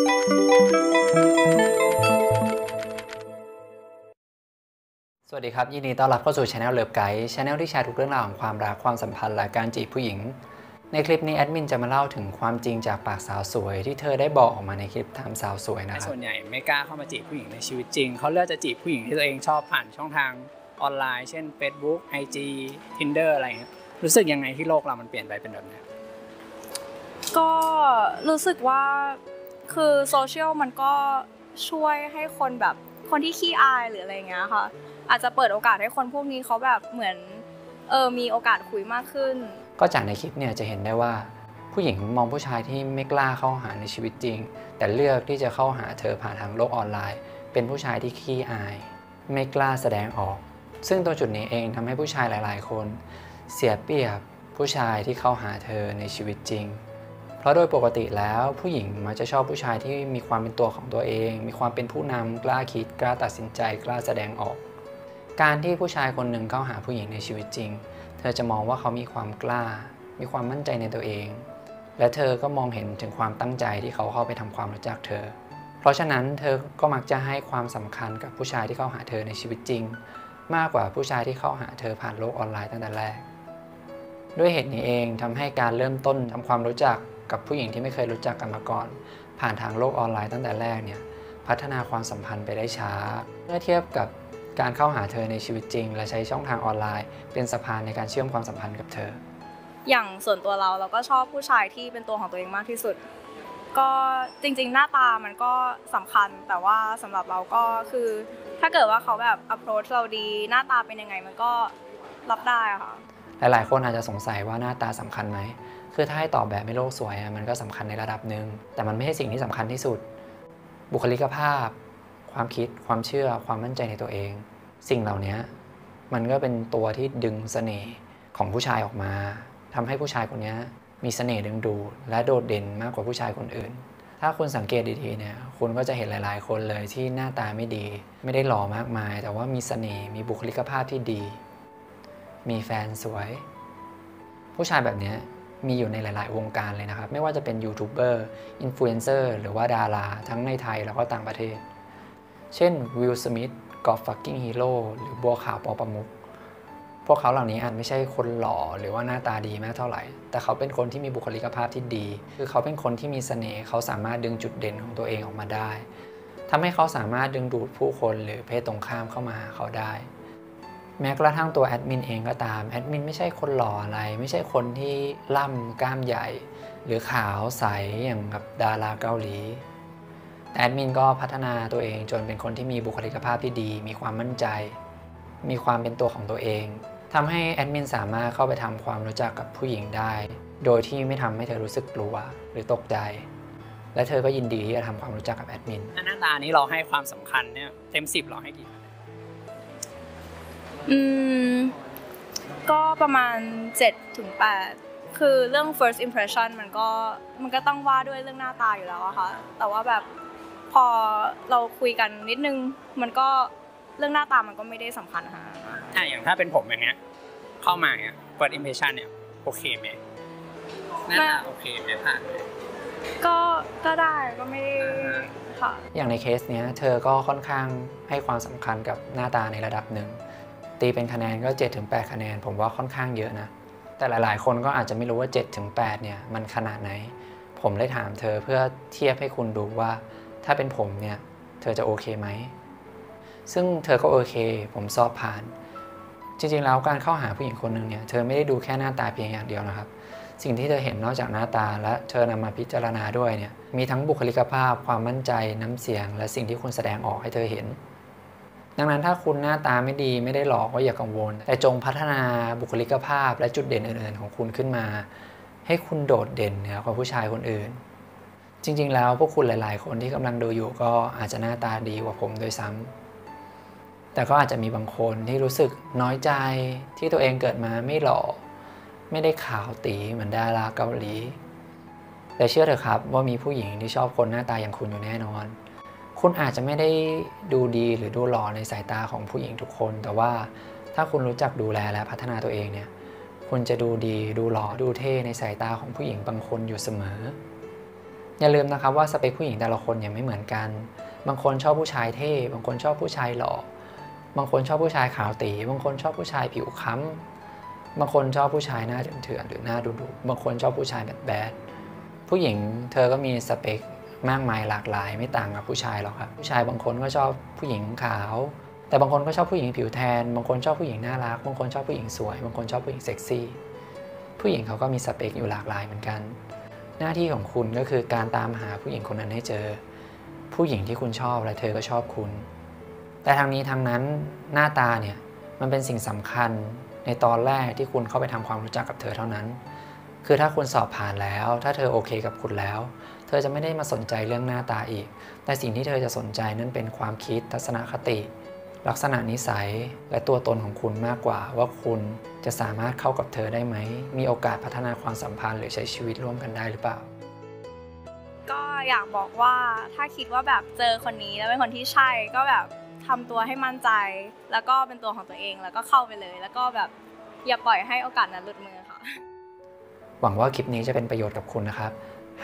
สวัสดีครับ ยินดีต้อนรับเข้าสู่ช anel เลิฟไกด์ช anel ที่แชร์ทุกเรื่องราวของความรักความสัมพันธ์และการจีบผู้หญิง ในคลิปนี้แอดมินจะมาเล่าถึงความจริงจากปากสาวสวย ที่เธอได้บอกออกมาในคลิปทำสาวสวยนะครับส่วนใหญ่ไม่กล้าเข้ามาจีบผู้หญิงในชีวิตจริง เขาเลือกจะจีบผู้หญิงที่ตัวเองชอบผ่านช่องทางออนไลน์ เช่น Facebook IG Tinder อะไรเงี้ยรู้สึกยังไงที่โลกเรามันเปลี่ยนไปเป็นแบบนี้ก็รู้สึกว่า คือโซเชียลมันก็ช่วยให้คนแบบคนที่ขี้อายหรืออะไรเงี้ยค่ะ อาจจะเปิดโอกาสให้คนพวกนี้เขาแบบเหมือนเออมีโอกาสคุยมากขึ้น ก็จากในคลิปเนี่ยจะเห็นได้ว่าผู้หญิงมองผู้ชายที่ไม่กล้าเข้าหาในชีวิตจริง แต่เลือกที่จะเข้าหาเธอผ่านทางโลกออนไลน์ เป็นผู้ชายที่ขี้อาย ไม่กล้าแสดงออก ซึ่งตรงจุดนี้เองทำให้ผู้ชายหลาย ๆ คน เสียเปรียบผู้ชายที่เข้าหาเธอในชีวิตจริง เพราะโดยปกติแล้วผู้หญิงมักจะชอบผู้ชายที่มีความเป็นตัวของตัวเอง มีความเป็นผู้นำกล้าคิดกล้าตัดสินใจกล้าแสดงออก การที่ผู้ชายคนหนึ่งเข้าหาผู้หญิงในชีวิตจริง เธอจะมองว่าเขามีความกล้า มีความมั่นใจในตัวเอง และเธอก็มองเห็นถึงความตั้งใจที่เขาเข้าไปทำความรู้จักเธอ เพราะฉะนั้นเธอก็มักจะให้ความสำคัญกับผู้ชายที่เข้าหาเธอในชีวิตจริง มากกว่าผู้ชายที่เข้าหาเธอผ่านโลกออนไลน์ตั้งแต่แรกด้วยเหตุนี้เองทำให้การเริ่มต้นทำความรู้จัก กับผู้หญิงที่ไม่เคยรู้จักกันมาก่อน ผ่านทางโลกออนไลน์ตั้งแต่แรกเนี่ยพัฒนาความสัมพันธ์ไปได้ช้า เมื่อเทียบกับการเข้าหาเธอในชีวิตจริง และใช้ช่องทางออนไลน์ เป็นสะพานในการเชื่อมความสัมพันธ์กับเธอ อย่างส่วนตัวเราเราก็ชอบผู้ชายที่เป็นตัวของตัวเองมากที่สุด ก็จริงๆ หน้าตามันก็สำคัญแต่ว่าสำหรับเราก็คือ ถ้าเกิดว่าเขาแบบ approach เราดีหน้าตาเป็นยังไงมันก็รับได้ค่ะ หลายๆ คนอาจจะสงสัยว่าหน้าตาสำคัญไหม คือถ้าให้ตอบแบบไม่โลกสวยมันก็สำคัญในระดับหนึ่ง แต่มันไม่ใช่สิ่งที่สำคัญที่สุด บุคลิกภาพ ความคิด ความเชื่อ ความมั่นใจในตัวเอง สิ่งเหล่านี้มันก็เป็นตัวที่ดึงเสน่ห์ของผู้ชายออกมาทำให้ผู้ชายคนนี้มีเสน่ห์ดึงดูดและโดดเด่นมากกว่าผู้ชายคนอื่น ถ้าคุณสังเกตดีๆเนี่ย คุณก็จะเห็นหลาย ๆ คนเลยที่หน้าตาไม่ดี ไม่ได้หล่อมากมาย แต่ว่ามีเสน่ห์ มีบุคลิกภาพที่ดี มีแฟนสวย ผู้ชายแบบนี้มีอยู่ในหลาย ๆ วงการเลยนะครับ ไม่ว่าจะเป็นยูทูบเบอร์อินฟลูเอนเซอร์หรือว่าดารา ทั้งในไทยแล้วก็ต่างประเทศ เช่นวิลสมิธกอล์ฟฟักกิ้งฮีโร่หรือบัวขาวปอประมุกพวกเขาเหล่านี้อาจไม่ใช่คนหล่อหรือว่าหน้าตาดีมากเท่าไหร่ แต่เขาเป็นคนที่มีบุคลิกภาพที่ดี คือเขาเป็นคนที่มีเสน่ห์เขาสามารถดึงจุดเด่นของตัวเองออกมาได้ทำให้เขาสามารถดึงดูดผู้คนหรือเพศตรงข้ามเข้ามาหาเขาได้ แม้กระทั่งตัวแอดมินเองก็ตามแอดมินไม่ใช่คนหล่ออะไร ไม่ใช่คนที่ล่ำกล้ามใหญ่ หรือขาวใสอย่างกับดาราเกาหลีแต่แอดมินก็พัฒนาตัวเองจนเป็นคนที่มีบุคลิกภาพที่ดี มีความมั่นใจ มีความเป็นตัวของตัวเองทำให้แอดมินสามารถเข้าไปทำความรู้จักกับผู้หญิงได้ โดยที่ไม่ทำให้เธอรู้สึกกลัวหรือตกใจ และเธอก็ยินดีที่จะทำความรู้จักกับแอดมินหน้าตานี้เราให้ความสำคัญเนี่ยเต็มสิบเราให้กี่ อืมก็ประมาณ7ถึง8คือเรื่อง first impression มันก็มันก็ต้องว่าด้วยเรื่องหน้าตาอยู่แล้วอะค่ะ แต่ว่าแบบพอเราคุยกันนิดนึง มันก็เรื่องหน้าตามันก็ไม่ได้สำคัญนะคะอะอย่างถ้าเป็นผมอย่างเงี้ย เข้ามาเนี่ยเปิด impression เนี่ยโอเคไหมหน้าตาโอเคไหมผ่านไหมก็ก็ได้ก็ไม่ได้ค่ะอย่างในเคสเนี้ย เธอก็ค่อนข้างให้ความสำคัญกับหน้าตาในระดับหนึ่ง ตีเป็นคะแนนก็ 7-8 คะแนน ผมว่าค่อนข้างเยอะนะ แต่หลาย ๆ คนก็อาจจะไม่รู้ว่า 7-8 เนี่ยมันขนาดไหน ผมเลยถามเธอเพื่อเทียบให้คุณดูว่า ถ้าเป็นผมเนี่ย เธอจะโอเคไหม ซึ่งเธอก็โอเค ผมสอบผ่าน จริง ๆ แล้วการเข้าหาผู้หญิงคนหนึ่งเนี่ย เธอไม่ได้ดูแค่หน้าตาเพียงอย่างเดียวนะครับ สิ่งที่เธอเห็นนอกจากหน้าตาและเธอนำมาพิจารณาด้วยเนี่ย มีทั้งบุคลิกภาพ ความมั่นใจ น้ำเสียง และสิ่งที่คุณแสดงออกให้เธอเห็น ดังนั้นถ้าคุณหน้าตาไม่ดีไม่ได้หล่อก็อย่ากังวล แต่จงพัฒนาบุคลิกภาพและจุดเด่นอื่น ๆ ของคุณขึ้นมา ให้คุณโดดเด่นเหนือกว่าผู้ชายคนอื่น จริง ๆ แล้วพวกคุณหลาย ๆ คนที่กำลังดูอยู่ก็อาจจะหน้าตาดีกว่าผมโดยซ้ำแต่ก็อาจจะมีบางคนที่รู้สึกน้อยใจที่ตัวเองเกิดมาไม่หล่อไม่ได้ขาวตีเหมือนดาราเกาหลี แต่เชื่อเถอะครับว่ามีผู้หญิงที่ชอบคนหน้าตาอย่างคุณอยู่แน่นอน คุณอาจจะไม่ได้ดูดีหรือดูหล่อในสายตาของผู้หญิงทุกคน แต่ว่าถ้าคุณรู้จักดูแลและพัฒนาตัวเองเนี่ย คุณจะดูดีดูหล่อดูเท่ในสายตาของผู้หญิงบางคนอยู่เสมอ อย่าลืมนะครับว่าสเปคผู้หญิงแต่ละคนเนี่ยไม่เหมือนกัน บางคนชอบผู้ชายเท่ บางคนชอบผู้ชายหล่อ บางคนชอบผู้ชายขาวตี บางคนชอบผู้ชายผิวค้ำ บางคนชอบผู้ชายหน้าเถื่อนๆหรือหน้าดุๆบางคนชอบผู้ชายแบบแบดผู้หญิงเธอก็มีสเปค มากมายหลากหลายไม่ต่างกับผู้ชายหรอกครับ ผู้ชายบางคนก็ชอบผู้หญิงขาว แต่บางคนก็ชอบผู้หญิงผิวแทน บางคนชอบผู้หญิงน่ารัก บางคนชอบผู้หญิงสวย บางคนชอบผู้หญิงเซ็กซี่ ผู้หญิงเขาก็มีสเปคอยู่หลากหลายเหมือนกัน หน้าที่ของคุณก็คือการตามหาผู้หญิงคนนั้นให้เจอ ผู้หญิงที่คุณชอบและเธอก็ชอบคุณ แต่ทางนี้ทางนั้นหน้าตาเนี่ยมันเป็นสิ่งสำคัญในตอนแรกที่คุณเข้าไปทำความรู้จักกับเธอเท่านั้น คือถ้าคุณสอบผ่านแล้ว ถ้าเธอโอเคกับคุณแล้ว เธอจะไม่ได้มาสนใจเรื่องหน้าตาอีก แต่สิ่งที่เธอจะสนใจนั่นเป็นความคิดทัศนคติ ลักษณะนิสัยและตัวตนของคุณมากกว่าว่าคุณจะสามารถเข้ากับเธอได้ไหม มีโอกาสพัฒนาความสัมพันธ์หรือใช้ชีวิตร่วมกันได้หรือเปล่า ก็อยากบอกว่าถ้าคิดว่าแบบเจอคนนี้แล้วเป็นคนที่ใช่ก็แบบทำตัวให้มั่นใจ แล้วก็เป็นตัวของตัวเองแล้วก็เข้าไปเลย แล้วก็แบบอย่าปล่อยให้โอกาสนั้นหลุดมือค่ะ หวังว่าคลิปนี้จะเป็นประโยชน์กับคุณนะครับ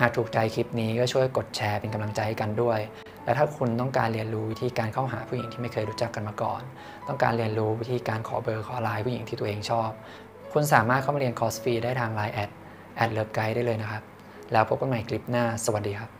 หากถูกใจคลิปนี้ก็ช่วยกดแชร์เป็นกำลังใจให้กันด้วย และถ้าคุณต้องการเรียนรู้วิธีการเข้าหาผู้หญิงที่ไม่เคยรู้จักกันมาก่อน ต้องการเรียนรู้วิธีการขอเบอร์ขอไลน์ผู้หญิงที่ตัวเองชอบ คุณสามารถเข้ามาเรียนคอร์สฟรีได้ทางไลน์แอดแอดเลิฟไกด์ได้เลยนะครับ แล้วพบกันใหม่คลิปหน้า สวัสดีครับ